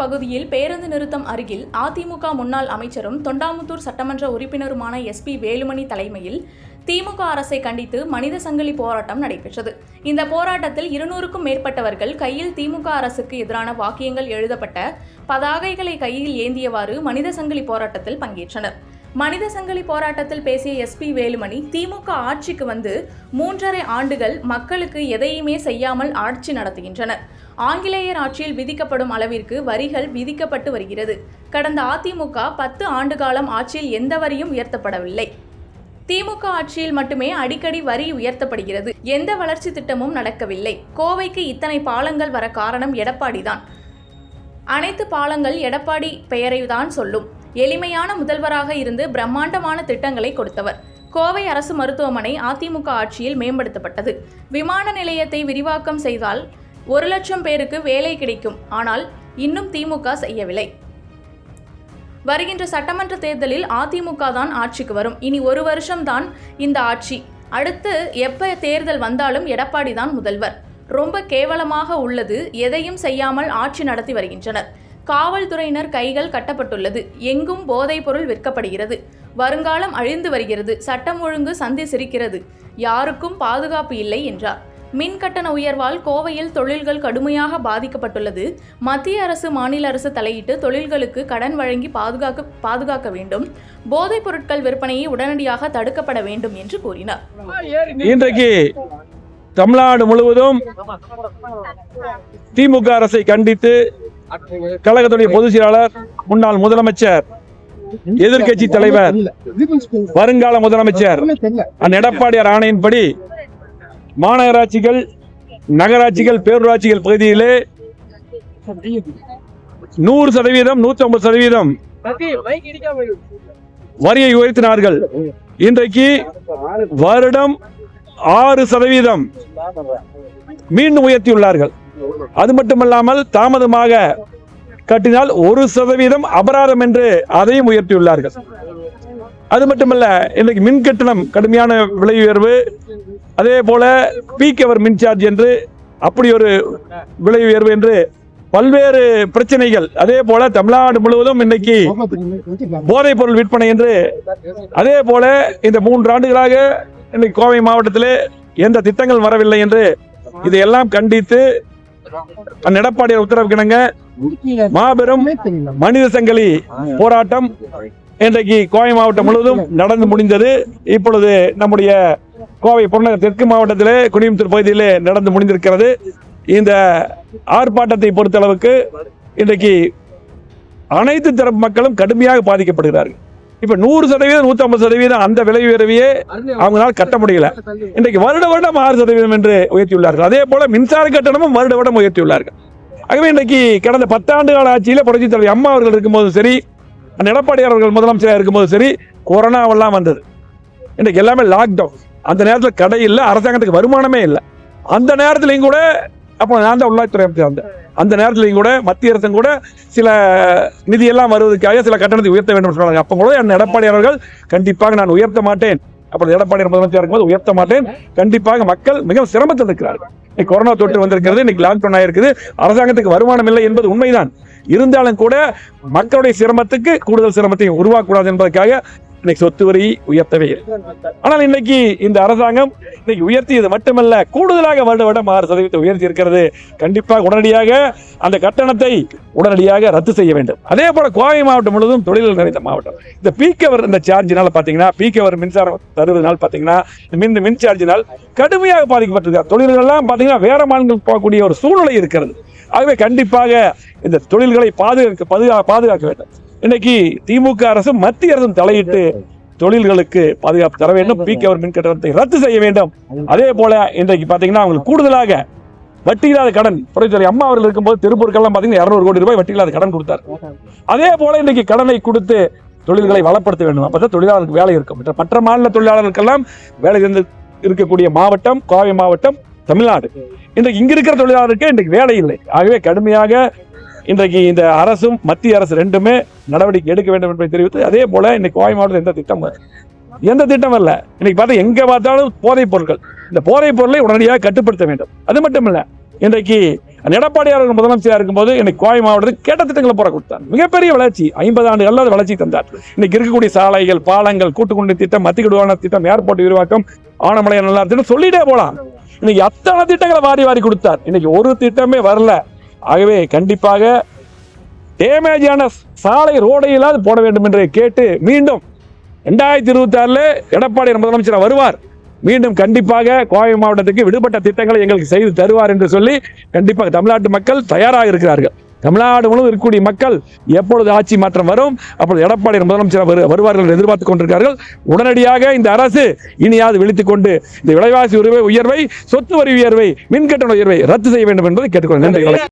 பகுதியில் பேருந்து நிறுத்தம் அருகில் அதிமுக முன்னாள் அமைச்சரும் தொண்டாமுத்தூர் சட்டமன்ற உறுப்பினருமான எஸ்பி வேலுமணி தலைமையில் திமுக அரசை கண்டித்து மனித சங்கிலி போராட்டம் நடைபெற்றது. இந்த போராட்டத்தில் இருநூறுக்கும் மேற்பட்டவர்கள் கையில் திமுக அரசுக்கு எதிரான வாக்கியங்கள் எழுதப்பட்ட பதாகைகளை கையில் ஏந்தியவாறு மனித சங்கிலி போராட்டத்தில் பங்கேற்றனர். மனித சங்கிலி போராட்டத்தில் பேசிய எஸ் பி வேலுமணி திமுக ஆட்சிக்கு வந்து மூன்றரை ஆண்டுகள் மக்களுக்கு எதையுமே செய்யாமல் ஆட்சி நடத்துகின்றனர். ஆங்கிலேயர் ஆட்சியில் விதிக்கப்படும் அளவிற்கு வரிகள் விதிக்கப்பட்டு வருகிறது. கடந்த அதிமுக பத்து ஆண்டு காலம் ஆட்சியில் எந்த வரியும் உயர்த்தப்படவில்லை. திமுக ஆட்சியில் மட்டுமே அடிக்கடி வரி உயர்த்தப்படுகிறது. எந்த வளர்ச்சி திட்டமும் நடக்கவில்லை. கோவைக்கு இத்தனை பாலங்கள் வர காரணம் எடப்பாடிதான். அனைத்து பாலங்கள் எடப்பாடி பெயரை தான் சொல்லும். எளிமையான முதல்வராக இருந்து பிரம்மாண்டமான திட்டங்களை கொடுத்தவர். கோவை அரசு மருத்துவமனை அதிமுக ஆட்சியில் மேம்படுத்தப்பட்டது. விமான நிலையத்தை விரிவாக்கம் செய்தால் ஒரு லட்சம் பேருக்கு வேலை கிடைக்கும். ஆனால் இன்னும் திமுக செய்யவில்லை. வருகின்ற சட்டமன்ற தேர்தலில் அதிமுக தான் ஆட்சிக்கு வரும். இனி ஒரு வருஷம்தான் இந்த ஆட்சி. அடுத்து எப்ப தேர்தல் வந்தாலும் எடப்பாடி தான் முதல்வர். ரொம்ப கேவலமாக உள்ளது. எதையும் செய்யாமல் ஆட்சி நடத்தி வருகின்றனர். காவல்துறையினர் கைகள் கட்டப்பட்டுள்ளது. எங்கும் போதைப் பொருள் விற்கப்படுகிறது. வருங்காலம் அழிந்து வருகிறது. சட்டம் ஒழுங்கு சந்தி சிரிக்கிறது. யாருக்கும் பாதுகாப்பு இல்லை என்றார். மின் கட்டண உயர்வால் கோவையில் தொழில்கள் கடுமையாக பாதிக்கப்பட்டுள்ளது. மத்திய அரசு மாநில அரசு தலையிட்டு தொழில்களுக்கு கடன் வழங்கி பாதுகாக்க பாதுகாக்க வேண்டும். போதைப் பொருட்கள் விற்பனையை உடனடியாக தடுக்கப்பட வேண்டும் என்று கூறினார். இன்றைக்கு தமிழ்நாடு முழுவதும் திமுக அரசை கண்டித்து கழகத்துடைய பொதுச் செயலாளர் முன்னாள் முதலமைச்சர் எதிர்கட்சி தலைவர் வருங்கால முதலமைச்சர் அண்ணன் எடப்பாடியார் ஆணையின்படி மாநகராட்சிகள் நகராட்சிகள் பேரூராட்சிகள் பகுதியிலே நூறு சதவீதம் நூத்தி ஐம்பது சதவீதம் வரியை உயர்த்தினார்கள். இன்றைக்கு வருடம் ஆறு சதவீதம் மீண்டும் உயர்த்தியுள்ளார்கள். அது மட்டுமல்லாமல் தாமதமாக கட்டினால் ஒரு சதவீதம் அபராதம் என்று அதையும் உயர்த்தியுள்ளார்கள். அது மட்டுமல்ல இன்றைக்கு மின் கட்டணம் கடுமையான விலை உயர்வு. அதே போல பீக் அவர் மின்சார்ஜ் என்று அப்படி ஒரு விலை உயர்வு என்று பல்வேறு பிரச்சனைகள் அதே போல தமிழ்நாடு முழுவதும் இன்னைக்கு போதைப் பொருள் விற்பனை என்று அதே போல இந்த மூன்று ஆண்டுகளாக இன்னைக்கு கோவை மாவட்டத்தில் எந்த திட்டங்கள் வரவில்லை என்று இதையெல்லாம் கண்டித்து அண்ணன் எடப்பாடியார் உத்தரவு கிணங்க மாபெரும் மனித சங்கிலி போராட்டம் இன்றைக்கு கோவை மாவட்டம் முழுவதும் நடந்து முடிந்தது. இப்பொழுது நம்முடைய கோவை புறநகர் தெற்கு மாவட்டத்திலே குடியுமுத்தூர் பகுதியிலே நடந்து முடிந்திருக்கிறது. இந்த ஆர்ப்பாட்டத்தை பொறுத்தளவுக்கு இன்றைக்கு அனைத்து தரப்பு மக்களும் கடுமையாக பாதிக்கப்படுகிறார்கள். இப்ப நூறு சதவீதம் நூத்தி ஐம்பது சதவீதம் அந்த விலை உயர்வையே அவங்களால கட்ட முடியல. இன்றைக்கு வருட வருடம் ஆறு சதவீதம் என்று உயர்த்தியுள்ளார்கள். அதே போல மின்சார கட்டணமும் வருட வருடம் உயர்த்தியுள்ளார்கள். ஆகவே இன்றைக்கு கடந்த பத்தாண்டு கால ஆட்சியில் புரட்சித் தலைவர் அம்மா அவர்கள் இருக்கும்போது சரி அண்ணன் எடப்பாடியார் அவர்கள் முதலமைச்சராக இருக்கும்போது சரி கொரோனாவெல்லாம் வந்தது. இன்றைக்கு எல்லாமே லாக்டவுன் அந்த நேரத்தில் கடை இல்லை அரசாங்கத்துக்கு வருமானமே இல்லை. அந்த நேரத்துலையும் கூட அப்போ நான் தான் உள்ளாட்சித்துறை அமைச்சர் வந்தேன் அந்த நேரத்துலையும் கூட மத்திய அரசும் கூட சில நிதியெல்லாம் வருவதற்காக சில கட்டணத்தை உயர்த்த வேண்டும் சொன்னாங்க. அப்போ கூட என் எடப்பாடி அவர்கள் கண்டிப்பாக நான் உயர்த்த மாட்டேன். அப்புறம் எடப்பாடி முதலமைச்சர் இருக்கும்போது உயர்த்த மாட்டேன். கண்டிப்பாக மக்கள் மிகவும் சிரமத்தில் இருக்கிறார்கள். இன்னைக்கு கொரோனா தொற்று வந்திருக்கிறது இன்னைக்கு லாக்டவுன் ஆயிருக்குது. அரசாங்கத்துக்கு வருமானம் இல்லை என்பது உண்மைதான். இருந்தாலும் கூட மக்களுடைய சிரமத்துக்கு கூடுதல் சிரமத்தை உருவாக்கக்கூடாது என்பதற்காக இன்னைக்கு சொத்து வரி உயர்த்தவே இல்லை. ஆனால் இன்னைக்கு இந்த அரசாங்கம் இன்னைக்கு உயர்த்தியது மட்டுமல்ல கூடுதலாக வருட வருடம் ஆறு சதவீதத்தை உயர்த்தி இருக்கிறது. கண்டிப்பாக உடனடியாக அந்த கட்டணத்தை உடனடியாக ரத்து செய்ய வேண்டும். அதே போல கோவை மாவட்டம் முழுவதும் தொழில்கள் நிறைந்த மாவட்டம். இந்த பீக்கவர் இந்த சார்ஜினால பார்த்தீங்கன்னா பீக்கவர் மின்சாரம் தருவதனால் பார்த்தீங்கன்னா இந்த மின் மின் சார்ஜினால் கடுமையாக பாதிக்கப்பட்டிருக்கார் தொழில்கள் எல்லாம் பாத்தீங்கன்னா வேற மாநிலங்களுக்கு போகக்கூடிய ஒரு சூழ்நிலை இருக்கிறது. ஆகவே கண்டிப்பாக இந்த தொழில்களை பாதுகாக்க பாதுகா பாதுகாக்க வேண்டும். இன்னைக்கு திமுக அரசு மத்திய அரசும் தலையிட்டு தொழில்களுக்கு பாதுகாப்பு தர வேண்டும். பீக் அவர் மின் கட்டணத்தை ரத்து செய்ய வேண்டும். அதே போல இன்றைக்கு பாத்தீங்கன்னா அவங்களுக்கு கூடுதலாக வட்டி இல்லாத கடன். புரட்சித்துறை அம்மா அவர்கள் இருக்கும்போது திருப்பூருக்கெல்லாம் பாத்தீங்கன்னா இருநூறு கோடி ரூபாய் வட்டி இல்லாத கடன் கொடுத்தார். அதே போல இன்றைக்கு கடனை கொடுத்து தொழில்களை வளப்படுத்த வேண்டும். அப்பதான் தொழிலாளருக்கு வேலை இருக்கும். மற்ற- மற்ற மாநில தொழிலாளர்களுக்கெல்லாம் வேலை இருந்து இருக்கக்கூடிய மாவட்டம் கோவை மாவட்டம் தமிழ்நாடு. இன்றைக்கு இங்க இருக்கிற தொழிலாளருக்கு இன்றைக்கு வேலை இல்லை. ஆகவே கடுமையாக இன்றைக்கு இந்த அரசும் மத்திய அரசு ரெண்டுமே நடவடிக்கை எடுக்க வேண்டும் என்பதை தெரிவித்து அதே போல இன்னைக்கு கோவை மாவட்டத்தில் எந்த திட்டம் எந்த திட்டம் இல்ல இன்னைக்கு பார்த்தா எங்க பார்த்தாலும் போதைப் பொருட்கள். இந்த போதைப் பொருளை உடனடியாக கட்டுப்படுத்த வேண்டும். அது மட்டும் இல்ல இன்றைக்கு எடப்பாடியார் அவர்கள் முதலமைச்சராக இருக்கும்போது இன்னைக்கு கோவை மாவட்டத்தில் கேட்ட திட்டங்களை போற கொடுத்தார். மிகப்பெரிய வளர்ச்சி ஐம்பது ஆண்டுகள் அது வளர்ச்சி தந்தார். இன்னைக்கு இருக்கக்கூடிய சாலைகள் பாலங்கள் கூட்டுக்குண்டு திட்டம் மத்திக்கிடுவான திட்டம் ஏர்போர்ட் விரிவாக்கம் ஆனமலை நல்லா திட்டம் சொல்லிட்டே போலாம். இன்னைக்கு அத்தனை திட்டங்களை வாரி வாரி கொடுத்தார். இன்னைக்கு ஒரு திட்டமே வரல. ஆகவே கண்டிப்பாக டேமேஜான சாலை ரோடையிலாவது போட வேண்டும் என்று கேட்டு மீண்டும் ரெண்டாயிரத்தி இருபத்தி ஆறுல எடப்பாடி முதலமைச்சர் வருவார். மீண்டும் கண்டிப்பாக கோவை மாவட்டத்துக்கு விடுபட்ட திட்டங்களை எங்களுக்கு செய்து தருவார் என்று சொல்லி கண்டிப்பாக தமிழ்நாட்டு மக்கள் தயாராக இருக்கிறார்கள். தமிழ்நாடு முழுவதும் இருக்கக்கூடிய மக்கள் எப்பொழுது ஆட்சி மாற்றம் வரும் அப்பொழுது எடப்பாடி முதலமைச்சர் வருவார்கள் என்று எதிர்பார்த்துக் கொண்டிருக்கிறார்கள். உடனடியாக இந்த அரசு இனியாவது விழித்துக் கொண்டு இந்த விலைவாசி உயர்வை உயர்வை சொத்து வரி உயர்வை மின்கட்டண உயர்வை ரத்து செய்ய வேண்டும் என்பதை கேட்டுக்கொள்கிறேன்.